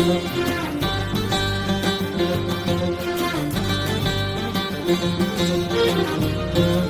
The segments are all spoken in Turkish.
Thank you.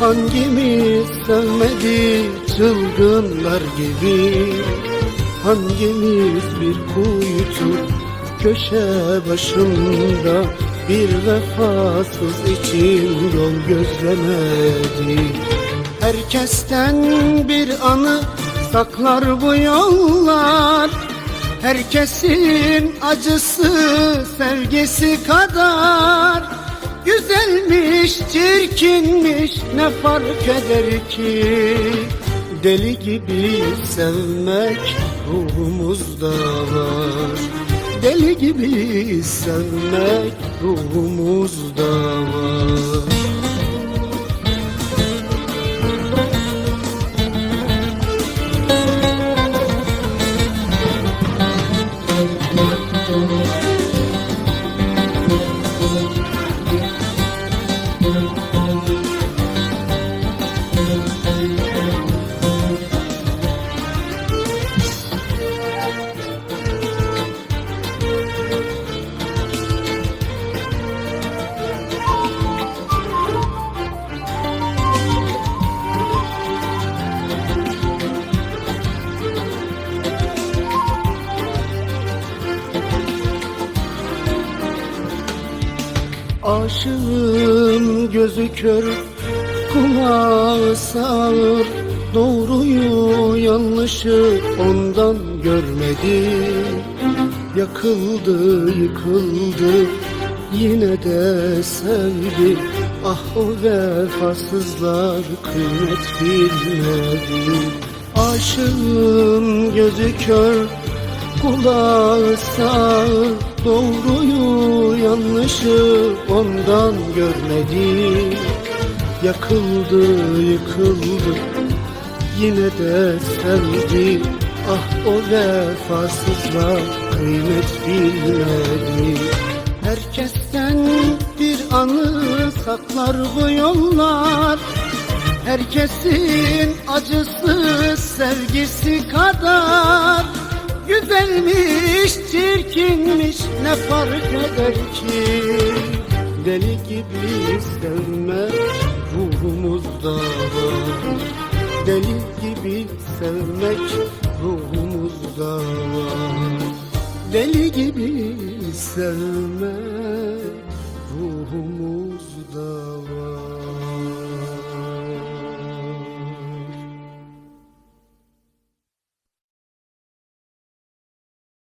Hangimiz sevmedik çılgınlar gibi? Hangimiz bir kuytu köşe başında Bir vefasız için yol gözlemedi? Herkesten bir anı saklar bu yollar. Herkesin acısı sevgisi kadar Güzelmiş, çirkinmiş ne fark eder ki? Deli gibi sevmek ruhumuzda var. Deli gibi sevmek ruhumuzda var Aşığın gözü kör, kulağı sağır. Doğruyu yanlışı ondan görmedi. Yakıldı yıkıldı yine de sevdi. Ah o vefasızlar kıymet bilmedi. Aşığın gözü kör, kulağı sağır Doğruyu yanlışı ondan görmedi. Yakıldı yıkıldı yine de sevdi. Ah o vefasızlar kıymet bilmedi. Herkesten bir anı saklar bu yollar. Herkesin acısı sevgisi kadar Güzelmiş, çirkinmiş ne fark eder ki? Deli gibi sevmek ruhumuzda var. Deli gibi sevmek ruhumuzda var. Deli gibi sevmek ruhumuzda var